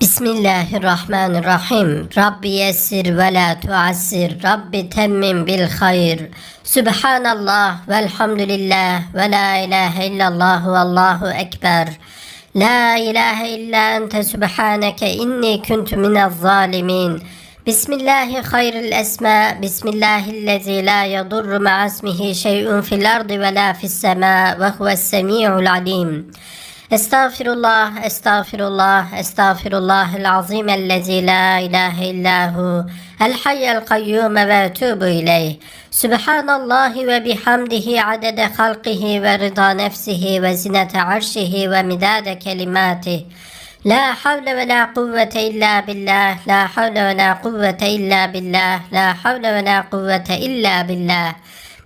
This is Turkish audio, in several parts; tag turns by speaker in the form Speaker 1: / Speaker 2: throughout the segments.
Speaker 1: Bismillahirrahmanirrahim. Rabbi yessir ve la tuassir. Rabbi temmim bil hayr. Subhanallah velhamdülillah ve la ilahe illallah ve allahu ekber. La ilahe illa ente subhaneke inni kuntu minez zalimin. Bismillahi hayril esma. Bismillahillezî la yadurru ma'asmihi şey'un fil ardı ve la fis sema ve huves semi'ul alim. استغفر الله استغفر الله استغفر الله العظيم الذي لا إله إلا هو الحي القيوم وأتوب إليه سبحان الله وبحمده عدد خلقه ورضا نفسه وزنة عرشه ومداد كلماته لا حول ولا قوة إلا بالله لا حول ولا قوة إلا بالله لا حول ولا قوة إلا بالله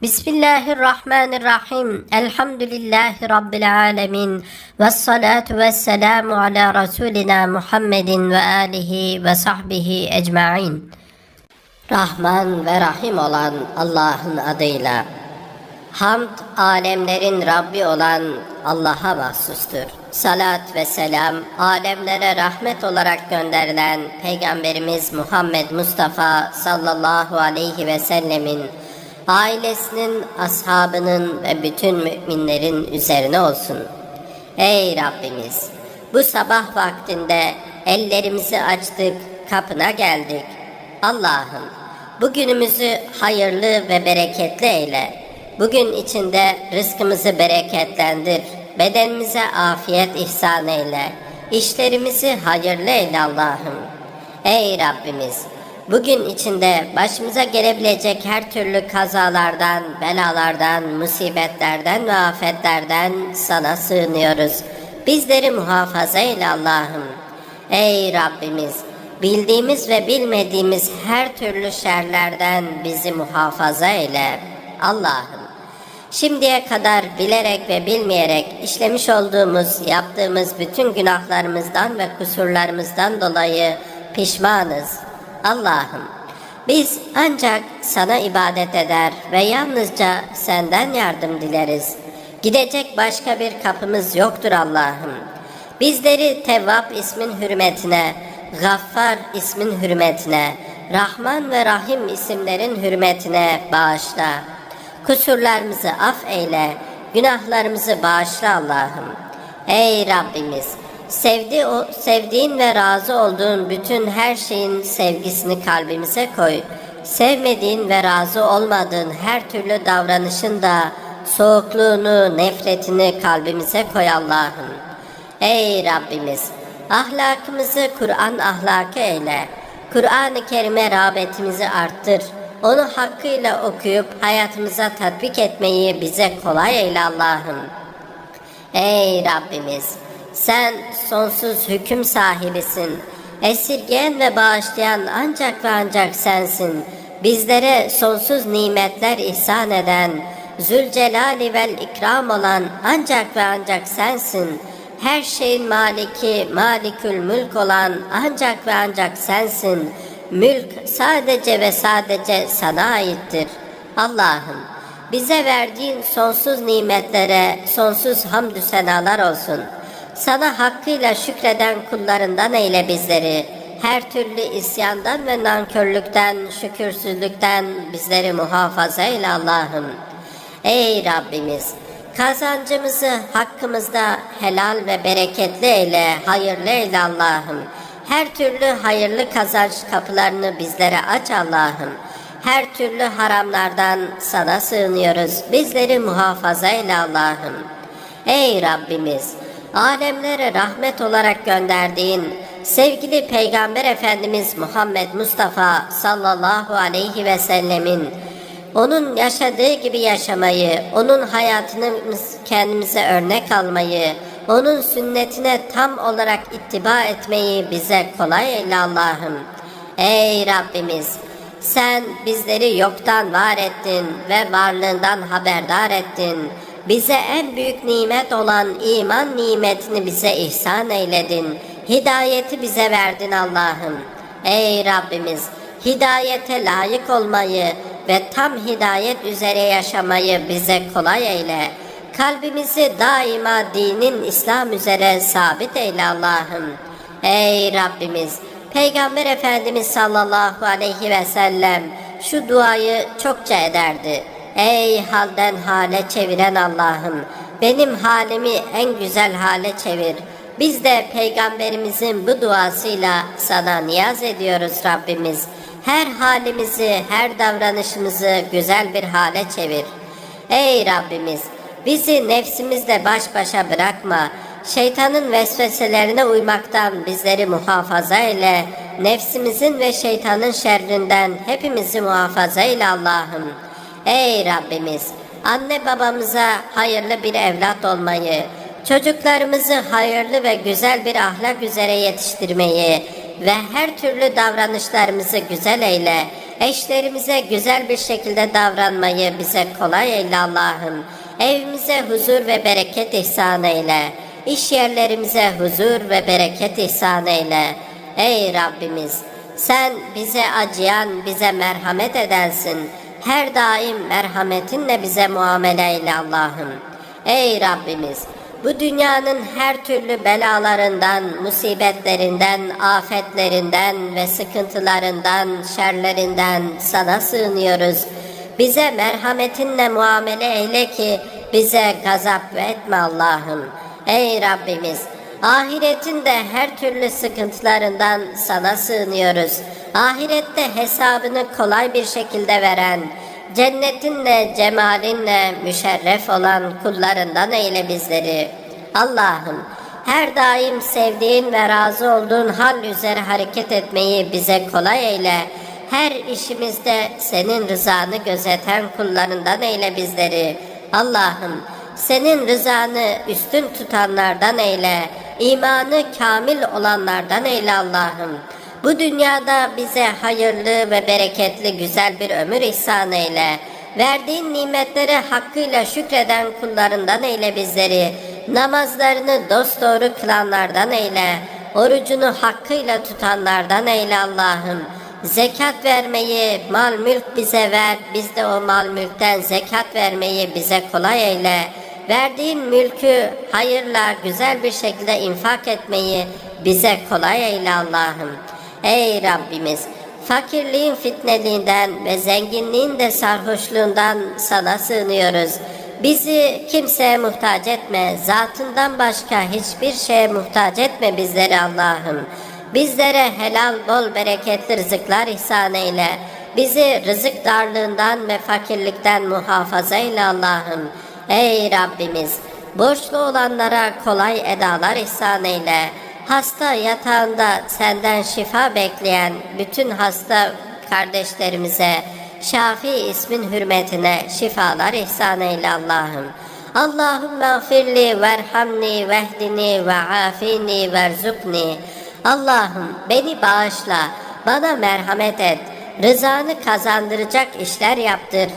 Speaker 1: Bismillahirrahmanirrahim. Elhamdülillahi Rabbil alemin. Ve salatu ve selamu ala Resulina Muhammedin ve alihi ve sahbihi ecma'in. Rahman ve Rahim olan Allah'ın adıyla. Hamd alemlerin Rabbi olan Allah'a mahsustur. Salat ve selam alemlere rahmet olarak gönderilen Peygamberimiz Muhammed Mustafa sallallahu aleyhi ve sellemin ailesinin, ashabının ve bütün müminlerin üzerine olsun. Ey Rabbimiz! Bu sabah vaktinde ellerimizi açtık, kapına geldik. Allah'ım bugünümüzü hayırlı ve bereketli eyle. Bugün içinde rızkımızı bereketlendir. Bedenimize afiyet ihsan eyle. İşlerimizi hayırlı eyle Allah'ım. Ey Rabbimiz! Bugün içinde başımıza gelebilecek her türlü kazalardan, belalardan, musibetlerden ve afetlerden sana sığınıyoruz. Bizleri muhafaza eyle Allah'ım. Ey Rabbimiz! Bildiğimiz ve bilmediğimiz her türlü şerlerden bizi muhafaza eyle. Allah'ım Şimdiye kadar bilerek ve bilmeyerek işlemiş olduğumuz, yaptığımız bütün günahlarımızdan ve kusurlarımızdan dolayı pişmanız. Allah'ım biz ancak sana ibadet eder ve yalnızca senden yardım dileriz. Gidecek başka bir kapımız yoktur Allah'ım. Bizleri Tevvap ismin hürmetine, Gaffar ismin hürmetine, Rahman ve Rahim isimlerin hürmetine bağışla. Kusurlarımızı af eyle, günahlarımızı bağışla Allah'ım. Ey Rabbimiz! Sevdi, o, sevdiğin ve razı olduğun bütün her şeyin sevgisini kalbimize koy. Sevmediğin ve razı olmadığın her türlü davranışın da soğukluğunu, nefretini kalbimize koy Allah'ım. Ey Rabbimiz! Ahlakımızı Kur'an ahlakı eyle. Kur'an-ı Kerim'e rağbetimizi arttır. Onu hakkıyla okuyup hayatımıza tatbik etmeyi bize kolay eyle Allah'ım. Ey Rabbimiz! Sen sonsuz hüküm sahibisin. Esirgeyen ve bağışlayan ancak ve ancak sensin. Bizlere sonsuz nimetler ihsan eden, Zülcelali vel ikram olan ancak ve ancak sensin. Her şeyin maliki, malikül mülk olan ancak ve ancak sensin. Mülk sadece ve sadece sana aittir. Allah'ım bize verdiğin sonsuz nimetlere sonsuz hamdü senalar olsun.'' Sana hakkıyla şükreden kullarından eyle bizleri. Her türlü isyandan ve nankörlükten, şükürsüzlükten bizleri muhafaza eyle Allah'ım. Ey Rabbimiz! Kazancımızı hakkımızda helal ve bereketli eyle, hayırlı eyle Allah'ım. Her türlü hayırlı kazanç kapılarını bizlere aç Allah'ım. Her türlü haramlardan sana sığınıyoruz. Bizleri muhafaza eyle Allah'ım. Ey Rabbimiz! Alemlere rahmet olarak gönderdiğin sevgili Peygamber Efendimiz Muhammed Mustafa sallallahu aleyhi ve sellemin onun yaşadığı gibi yaşamayı, onun hayatını kendimize örnek almayı, onun sünnetine tam olarak ittiba etmeyi bize kolay eyle Allah'ım. Ey Rabbimiz! Sen bizleri yoktan var ettin ve varlığından haberdar ettin bize en büyük nimet olan iman nimetini bize ihsan eyledin. Hidayeti bize verdin Allah'ım. Ey Rabbimiz, hidayete layık olmayı ve tam hidayet üzere yaşamayı bize kolay eyle. Kalbimizi daima dinin İslam üzere sabit eyle Allah'ım. Ey Rabbimiz! Peygamber Efendimiz sallallahu aleyhi ve sellem şu duayı çokça ederdi. Ey halden hale çeviren Allah'ım! Benim halimi en güzel hale çevir. Biz de peygamberimizin bu duasıyla sana niyaz ediyoruz Rabbimiz. Her halimizi, her davranışımızı güzel bir hale çevir. Ey Rabbimiz! Bizi nefsimizle baş başa bırakma. Şeytanın vesveselerine uymaktan bizleri muhafaza eyle. Nefsimizin ve şeytanın şerrinden hepimizi muhafaza eyle Allah'ım. Ey Rabbimiz! Anne babamıza hayırlı bir evlat olmayı, çocuklarımızı hayırlı ve güzel bir ahlak üzere yetiştirmeyi ve her türlü davranışlarımızı güzel eyle. Eşlerimize güzel bir şekilde davranmayı bize kolay eyle Allah'ım. Evimize huzur ve bereket ihsan eyle. İş yerlerimize huzur ve bereket ihsan eyle. Ey Rabbimiz! Sen bize acıyan, bize merhamet edensin. Her daim merhametinle bize muamele eyle Allah'ım. Ey Rabbimiz! Bu dünyanın her türlü belalarından, musibetlerinden, afetlerinden ve sıkıntılarından, şerlerinden sana sığınıyoruz. Bize merhametinle muamele eyle ki bize gazap etme Allah'ım. Ey Rabbimiz! Ahiretin de her türlü sıkıntılarından sana sığınıyoruz. Ahirette hesabını kolay bir şekilde veren, cennetinle, cemalinle müşerref olan kullarından eyle bizleri. Allah'ım her daim sevdiğin ve razı olduğun hal üzere hareket etmeyi bize kolay eyle. Her işimizde senin rızanı gözeten kullarından eyle bizleri. Allah'ım senin rızanı üstün tutanlardan eyle. İmanı kamil olanlardan eyle Allah'ım. Bu dünyada bize hayırlı ve bereketli güzel bir ömür ihsan eyle. Verdiğin nimetlere hakkıyla şükreden kullarından eyle bizleri. Namazlarını dosdoğru kılanlardan eyle. Orucunu hakkıyla tutanlardan eyle Allah'ım. Zekat vermeyi, mal mülk bize ver. Biz de o mal mülkten zekat vermeyi bize kolay eyle. Verdiğin mülkü hayırla güzel bir şekilde infak etmeyi bize kolay eyle Allah'ım. Ey Rabbimiz! Fakirliğin fitneliğinden ve zenginliğin de sarhoşluğundan sana sığınıyoruz. Bizi kimseye muhtaç etme, zatından başka hiçbir şeye muhtaç etme bizleri Allah'ım. Bizlere helal bol bereketli rızıklar ihsan eyle. Bizi rızık darlığından ve fakirlikten muhafaza eyle Allah'ım. Ey Rabbimiz! Borçlu olanlara kolay edalar ihsan eyle. Hasta yatağında senden şifa bekleyen bütün hasta kardeşlerimize Şafi ismin hürmetine şifalar ihsan eyle Allah'ım. Allahümme gfirli verhamni vehdini ve afini verzukni. Allah'ım beni bağışla, bana merhamet et, rızanı kazandıracak işler yaptır.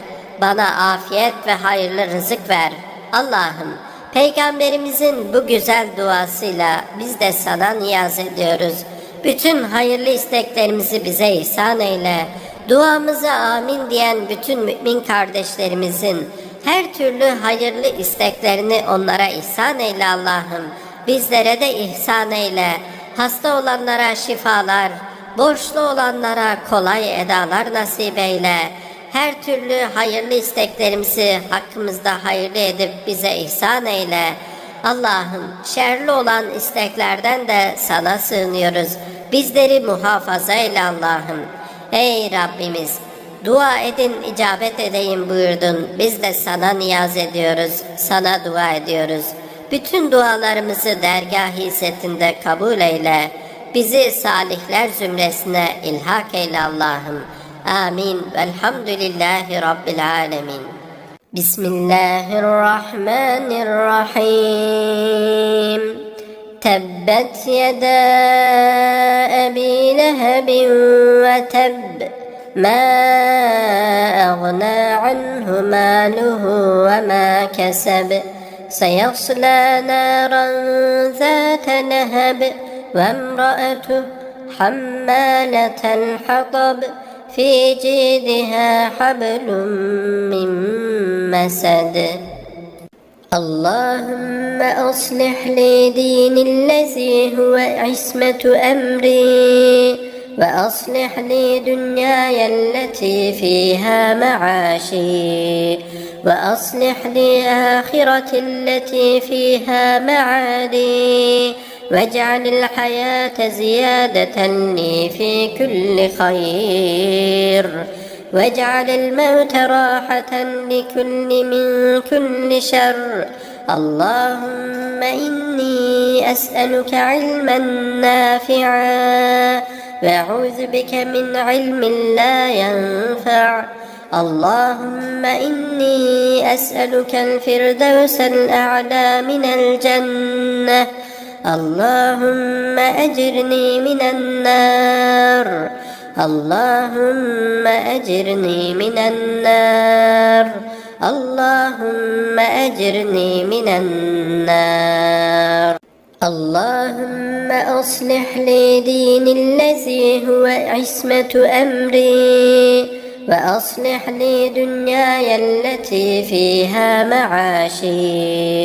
Speaker 1: Bana afiyet ve hayırlı rızık ver. Allah'ım Peygamberimizin bu güzel duasıyla biz de sana niyaz ediyoruz. Bütün hayırlı isteklerimizi bize ihsan eyle. Duamıza amin diyen bütün mümin kardeşlerimizin her türlü hayırlı isteklerini onlara ihsan eyle Allah'ım. Bizlere de ihsan eyle. Hasta olanlara şifalar, borçlu olanlara kolay edalar nasip eyle. Her türlü hayırlı isteklerimizi hakkımızda hayırlı edip bize ihsan eyle. Allah'ım şerli olan isteklerden de sana sığınıyoruz. Bizleri muhafaza eyle Allah'ım. Ey Rabbimiz dua edin icabet edeyim buyurdun. Biz de sana niyaz ediyoruz. Sana dua ediyoruz. Bütün dualarımızı dergah hissetinde kabul eyle. Bizi salihler zümresine ilhak eyle Allah'ım. آمين. والحمد لله رب العالمين. بسم الله الرحمن الرحيم. تبت يدا أبي لهب وتب. ما أغنى عنه ماله وما كسب. سيصلى نارا ذات لهب. وامرأته حمالة الحطب. في جيدها حبل من مسد. اللهم أصلح لي ديني الذي هو عصمة أمري وأصلح لي دنياي التي فيها معاشي وأصلح لي آخرتي التي فيها معادي. واجعل الحياة زيادة لي في كل خير. واجعل الموت راحة لكل من كل شر. اللهم إني أسألك علما نافعا. وأعوذ بك من علم لا ينفع. اللهم إني أسألك الفردوس الأعلى من الجنة. اللهم أجرني من النار اللهم أجرني من النار اللهم أجرني من النار اللهم أصلح لي ديني الذي هو عصمة أمري وأصلح لي دنياي التي فيها معاشي.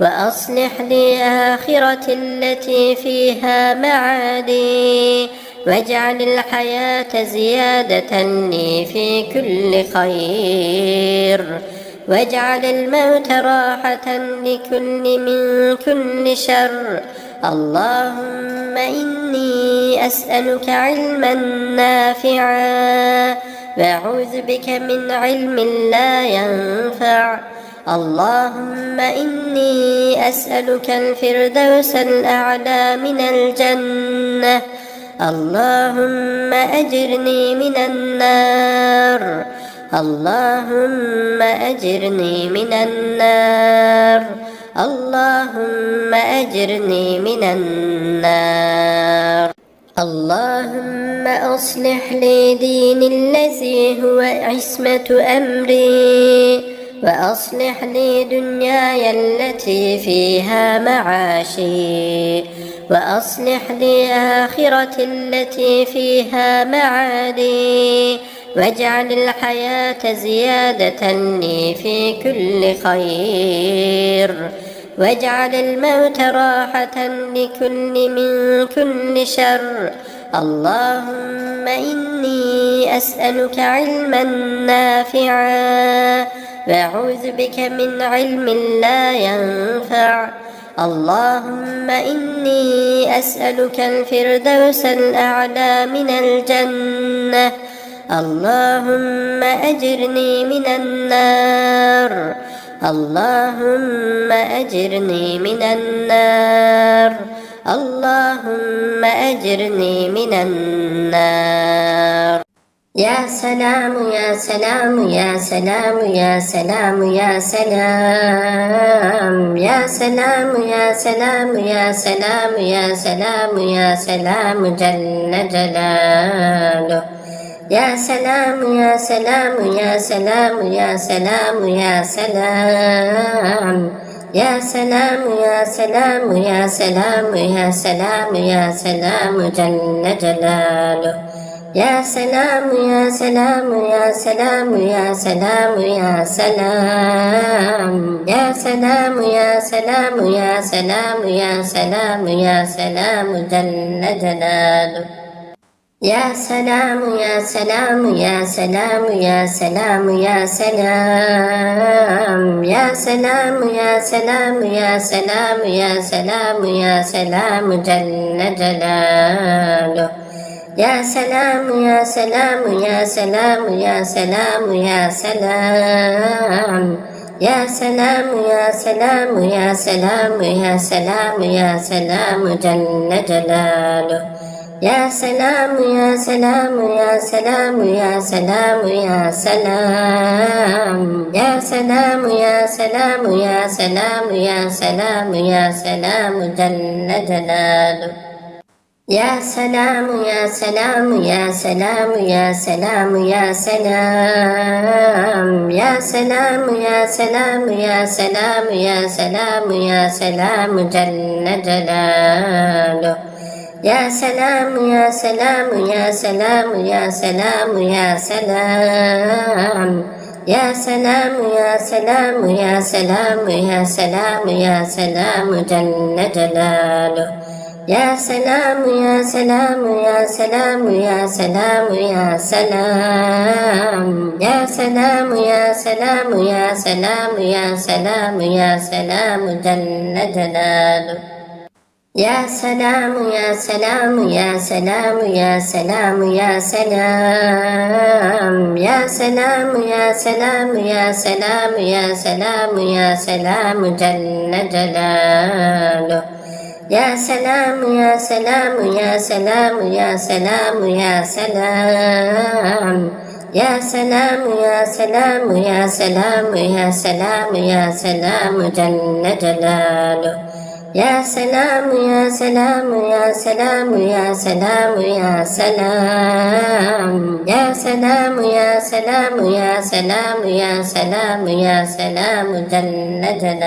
Speaker 1: وأصلح لي آخرتي التي فيها معادي. واجعل الحياة زيادة لي في كل خير. واجعل الموت راحة لكل من كل شر. اللهم إني أسألك علما نافعا. وأعوذ بك من علم لا ينفع. اللهم إني أسألك الفردوس الأعلى من الجنة. اللهم أجرني من النار. اللهم أجرني من النار. اللهم أجرني من النار. اللهم أصلح لي ديني الذي هو عصمة أمري وأصلح لي دنياي التي فيها معاشي وأصلح لي آخرتي التي فيها معادي واجعل الحياة زيادة لي في كل خير. واجعل الموت راحة لكل من كل شر. اللهم إني أسألك علما نافعا. وأعوذ بك من علم لا ينفع. اللهم إني أسألك الفردوس الأعلى من الجنة. اللهم أجرني من النار. اللهم أجرني من النار اللهم أجرني من النار يا سلام يا سلام يا سلام يا سلام يا سلام يا سلام يا سلام يا سلام يا سلام يا سلام جل جلاله ya selam ya selam ya selam ya selam ya selam. Ya selam ya selam ya selam ya selam ya selam celle celaluhu. Ya selam ya selam ya selam ya selam ya selam Ya selam ya selam ya selam ya selam ya selam celle celaluhu ya selamu ya selamu ya selamu ya selamu ya selam Ya selamu ya selamu ya selamu ya selamu ya selamu celle celaluhu ya selam ya selam ya selam ya selam ya selam Ya selam ya selam ya selam ya selam ya selam celle celaluhu ya selam ya selam ya selam ya selam ya selam Ya selam ya selam ya selam ya selam ya selam Celle Celaluhu Ya selam ya selam ya selam ya selam ya selam Ya selam ya selam ya selam ya selam ya selam Celle Celaluhu ya selam ya selam ya selam ya selam ya selam Ya selam ya selam ya selam ya selam ya selam celle celaluhu Ya selam ya selam ya selam ya selam ya selam Ya selam ya selam ya selam ya selam ya selam celle celaluhu ya selamu ya selamu ya selamu ya selamu ya selam Ya selamu ya selamu ya selamu ya selamu ya selamu Celle Celaluhu Ya selamu ya selamu ya selamu ya selamu ya selam Ya selamu ya selamu ya selamu ya selamu ya selamu Celle Celaluhu ya selam ya selam ya selam ya selam ya selam. Ya selam ya selam ya selam ya selam ya selam Celle Celal